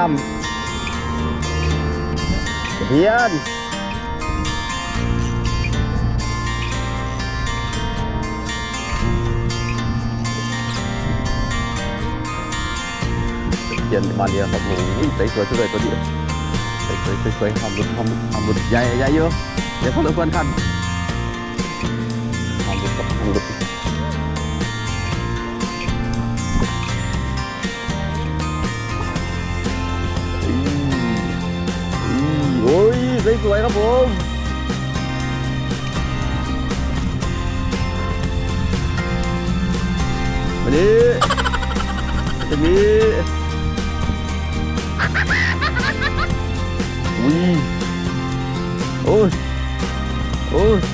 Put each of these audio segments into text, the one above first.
ลำเพียนเดียนมาเดียนครับโอ้ยใส่สวยสวยตัวดียใส่สวยสวยความรุดความรุความรุดใหญ่ใหญ่เยอะเดี๋ยวพวกเราเพื่อนคัน สวยๆครับผมวันนี้จะมีอุ้ยโอ้ยโอ้ย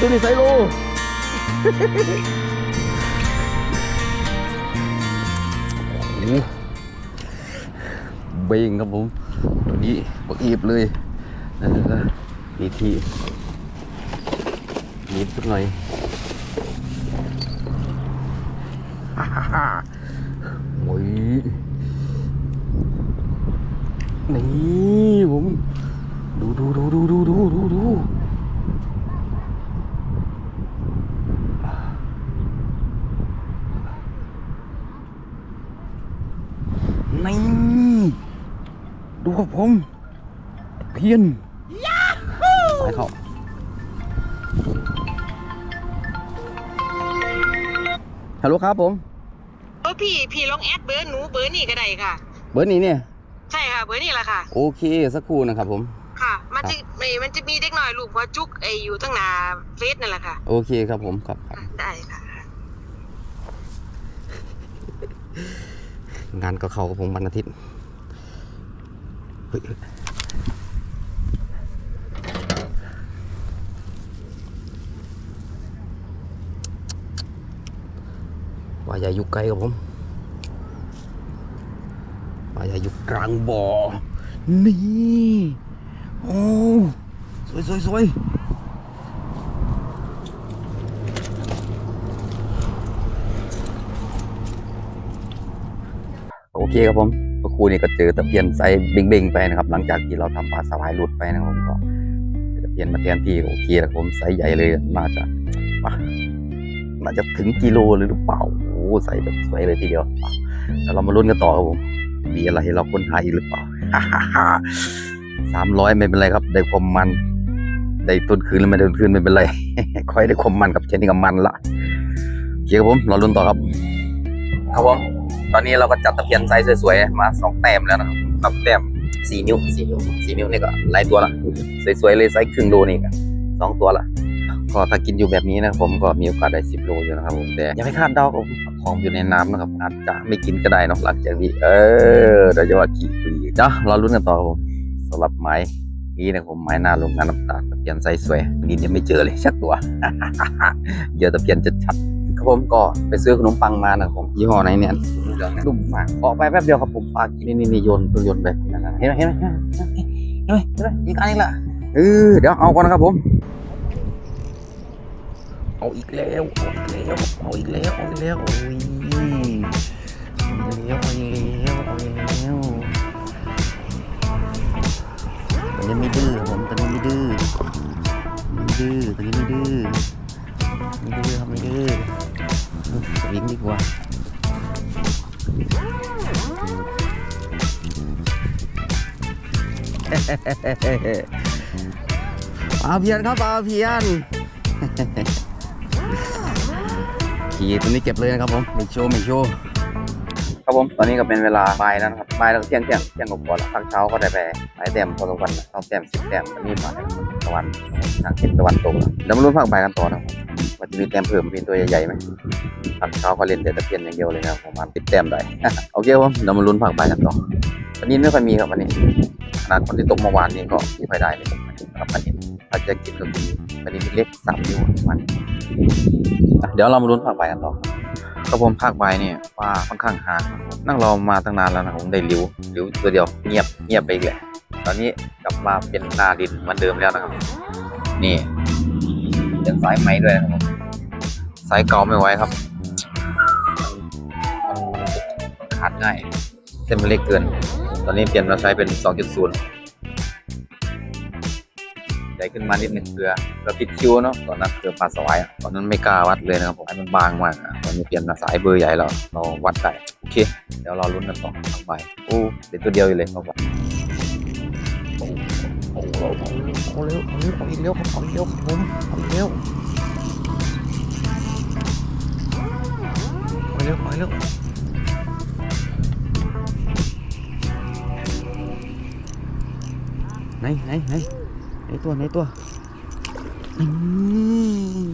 ตัวนี้ใส่โลโอ้โหเบงครับผม ตัวนี้บักอบเลยนั่นก็มีที่นิดสักหน่อยฮ่าฮ่าฮ่าโอ้ยนี่ผม ดูดูดูดูดูดูดูดูนี่ ดูครับผมเพียนสายเขาฮัลโหลครับผมเออพี่พี่ลองแอดเบอร์หนูเบอร์นี่ก็ได้ค่ะ เบอร์นี้เนี่ย ใช่ค่ะเบอร์นี่แหละค่ะ โอเคสักครู่นะครับผม ค่ะ มันจะไม่มันจะมีเด็กหน่อยลูกหัวจุกไออยู่ตั้งหนาเฟซนั่นแหละค่ะ โอเคครับผมครับครับอะได้ค่ะ งานก็เข้ากับผมวันอาทิตย์เฮ้ย ว่าอย่าอยู่ไกลกับผมว่าอย่าอยู่กลางบ่อ นี่โอ้สวยสวยสวยโอเคครับผม เมื่อครูนี่ก็เจอตะเพียนไซส์เบ่งๆไปนะครับ หลังจากที่เราทำปลาสวายหลุดไปนะครับผมก็ตะเพียนมาแทนที่โอเคแล้วผมไซส์ใหญ่เลยน่าจะป่ะน่าจะถึงกิโลเลยหรือเปล่าโอ้ไซส์แบบสวยเลยทีเดียวแล้วเรามาลุ้นกันต่อครับผมมีอะไรให้เราค้นหาอีกหรือเปล่าสามร้อยไม่เป็นไรครับ ได้ความมัน ได้ต้นคืนแล้วไม่ได้ต้นคืนไม่เป็นไรค่อยได้ความมันกับเช่นนี้กับมันละโอเคครับผมเรอลุ้นต่อครับ ครับผม ตอนนี้เราก็จัดตะเพียนไซส์สวยๆมาสองแต้มแล้วนะครับนับแต้มสี่นิ้วสี่นิ้วสี่นิ้วนี่ก็หลายตัวละสวยๆเลยไซส์ครึ่งโลนี่ก็สองตัวละก็ถ้ากินอยู่แบบนี้นะผมก็มีโอกาสได้สิบโลอยู่นะครับผมแต่ย่าไปคาดเดาผมของอยู่ในน้ำนะครับอาจจะไม่กินก็ได้นะหลังจากนี้เออเดี๋ยวจะว่ากี่ปีเนาะเราลุ้นกันต่อครับผมสำหรับไม้นี้นะผมไม้หน้าโรงงานน้ำตาลตะเพียนไซส์สวยนี่ยังไม่เจอเลยสักตัวเจอตะเพียนจะชัด ครับผมก็ไปซื้อขนมปังมานะครับผมยี่ห้อไหนเนี่ยนุ่มมากออกไปแป๊บเดียวครับผมปากินนี่นี่โยนโยนไปนะครับเห็นไหมเห็นไหมเห็นไหมเห็นไหมเห็นไหมอีกอันนึงละเออเดี๋ยวเอาก่อนนะครับผม เอาอีกแล้วเอาอีกแล้วเอาอีกแล้วเอาอีกแล้วโอ้ยเอาอีกแล้วเอาอีกแล้วเอาอีกแล้วตัวนี้ไม่ดื้อผมตัวนี้ไม่ดื้อไม่ดื้อตัวนี้ไม่ดื้อ วิงดีกว่าปลาเพียนครับปลาเพียนขี่ตัวนี้เก็บเลยนะครับผมไม่โชว์ไม่โชว์ครับผมตอนนี้ก็เป็นเวลาบ่ายแล้วนะครับบ่ายแล้วก็เที่ยงเที่ยงเที่ยงกว่าๆแล้วพักเช้าก็ได้ไปหลายแต้มพอสมควรนะต้องแต้มสิบแต้มตอนนี้มาแล้วตะวันทางทิศตะวันตกแล้วมาลุ้นภาคบ่ายกันต่อนะครับว่าจะมีแต้มเพิ่มเป็นตัวใหญ่ๆไหมพักเช้าก็เล่นแต่ตะเพียนอย่างเดียวเลยนะครับประมาณสิบแต้มได้โอเคผมเดี๋ยวมาลุ้นภาคบ่ายกันต่อวันนี้ไม่ค่อยมีครับวันนี้ขนาดคนที่ตกเมื่อวานนี้ก็ไม่ค่อยได้เลยครับวันนี้ถ้าจะกินก็กินวันนี้มีเล็กสามนิ้วมาณนี้อะเดี๋ยวเรามาลุ้นภาคไปกันต่อครับครับผมภาคบ่ายเนี่ยปลาค่อนข้างหานั่งรอมาตั้งนานแล้วนะผมได้ริ้วริ้วตัวเดียวเงียบเงียบไปอีกแหละ ตอนนี้กลับมาเป็นหน้าดินเหมือนเดิมแล้วนะครับ นี่เป็นสายไหมด้วยนะครับสายเก่าไม่ไหวครับมันขาดง่ายเส้นมันเล็กเกิน ตอนนี้เปลี่ยนมาใช้เป็น 2.0ใหญ่ขึ้นมานิดหนึ่งเพื่อเพื่อปิดคิวเนาะตอนนั้นเกือปลาสวายอะตอนนั้นไม่กล้าวัดเลยนะครับผมให้มันบางมากอะตอนนี้เปลี่ยนมาสายเบอร์ใหญ่แล้วเราวัดได้โอเค เดี๋ยวรอลุ้นกันต่อไปโอ้เด็ดตัวเดียวอยู่เลยครับผม เอาเร็วเอาเร็วเอาอีกเร็วครับเอาอีกเร็วครับผมเอาอีกเร็วเอาเร็วเอาเร็วไหนไหนไหนไหนตัวไหนตัวอืม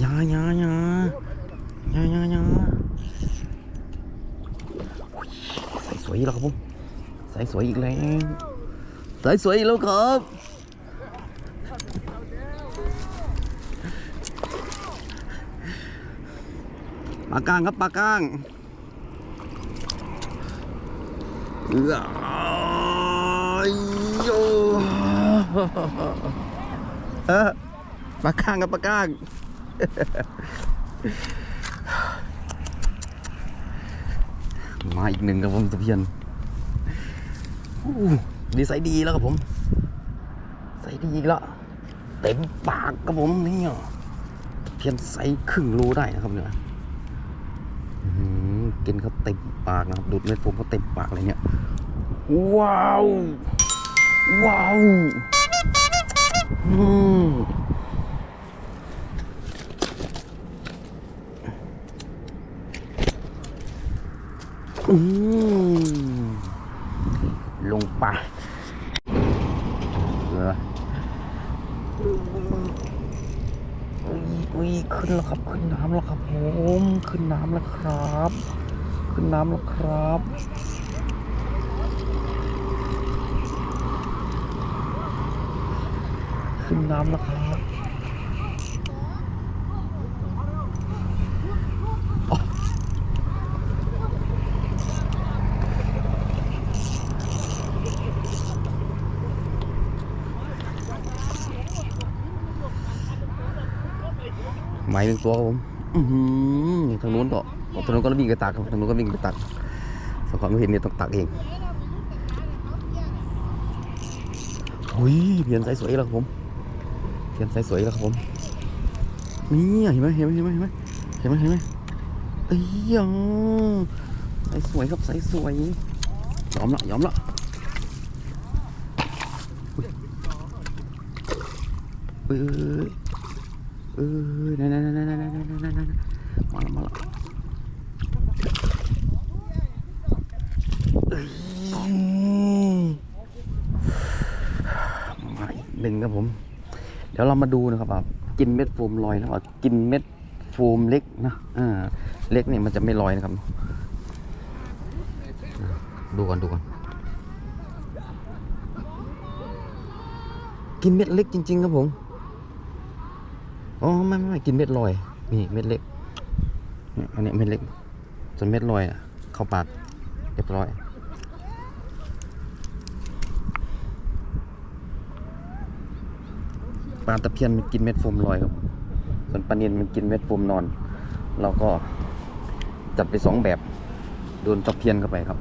อยาอยาอยาอยาอยาอยาโอ้ยใส่สวยอีกแล้วครับผมใส่สวยอีกแล้ว ใส่สวยอีกแล้วครับ ปลากางครับปลากางเอ้ยโยเออปลากางครับปลากางมาอีกหนึ่งครับผมตะเพียน ดีใส่ดีแล้วครับผมใส่ดีอีกแล้วเต็มปากครับผมนี่เพียนใส่ครึ่งโลได้นะครับเนี่ยกินเขาเต็มปากนะครับดูดเม็ดโฟมเขาเต็มปากเลยเนี่ย ว้าว ว้าวอืมอืม ลงไปเอออุ้ยอุ้ยขึ้นแล้วครับ ขึ้นน้ำแล้วครับผมขึ้นน้ำแล้วครับ ขึ้นน้ำแล้วครับขึ้นน้ำแล้วครับ หมายถึงตัวครับผมอือหือทางนู้นก็ทางนู้นก็วิ่งไปตักครับทางนู้นก็วิ่งไปตักสกอตไม่เห็นเนี่ยต้องตักเองหุยเปลี่ยนสายสวยแล้วครับผมเปลี่ยนสายสวยแล้วครับผมนี่เห็นไหมเห็นไหมเห็นไหมเห็นไหมเห็นไหมเห็นไหมเอ้ยอะสายสวยครับสายสวยยอมละยอมละอุ๊ยเอ้ย เออนั่นนั่นนั่นนั่นนั่นมาละมาละมาอีกหนึ่งครับผม เดี๋ยวเรามาดูนะครับว่ากินเม็ดโฟมลอยแล้วกินเม็ดโฟมเล็กนะอ่าเล็กเนี่ยมันจะไม่ลอยนะครับ ดูก่อนดูก่อนกินเม็ดเล็กจริง ๆ ครับผม อ๋อไม่ไม่ไม่กินเม็ดลอย นี่เม็ดเล็กอันนี้เม็ดเล็กส่วนเม็ดลอยอะ เข้าปากเรียบร้อยปลาตะเพียนมันกินเม็ดโฟมลอยครับ ส่วนปลาเนียนมันกินเม็ดโฟมนอน เราก็จัดไปสองแบบ โดนตะเพียนเข้าไปครับ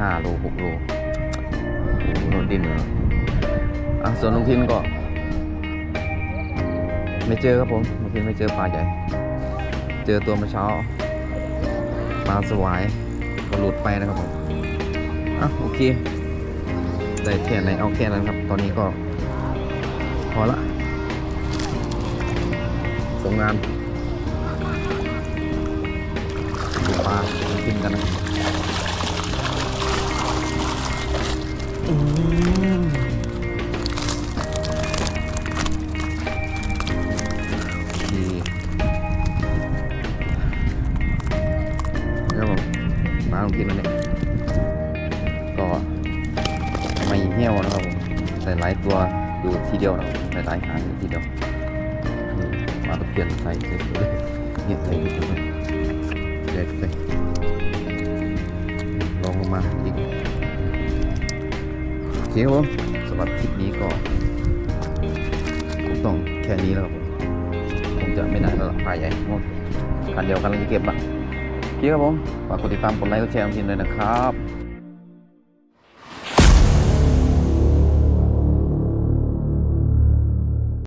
ห้าโลหกโลโดนดินเลยอะส่วนลุงทินก็ ไม่เจอครับผมลุงทินไม่เจอปลาใหญ่ เจอตัวเมื่อเช้าปลาสวายก็หลุดไปนะครับผมอะโอเค ได้แค่ไหนเอาแค่นั้นครับ ตอนนี้ก็ พอละสงงานปลากินกันนะ โอเคแล้วผมปลาลงกินแล้วเนี่ยก็ไม่เหี้ยวนะครับผมใส่หลายตัวอยู่ทีเดียวนะครับใส่หลายหางอยู่ทีเดียวนี่ปลาตะเพียนใส่เสร็จเลยเนี่ยใส่ไปเลยเด็ดไปลองลงมาอีก เคครับผมสำหรับคลิปนี้ก็คงต้องแค่นี้แล้วครับผมคงจะไม่นานแล้วล่ะปลาใหญ่หมดคันเดียวกันเราจะเก็บละโอเคครับผมฝากกดติดตามกดไลค์กดแชร์ของทีมเลยนะครับ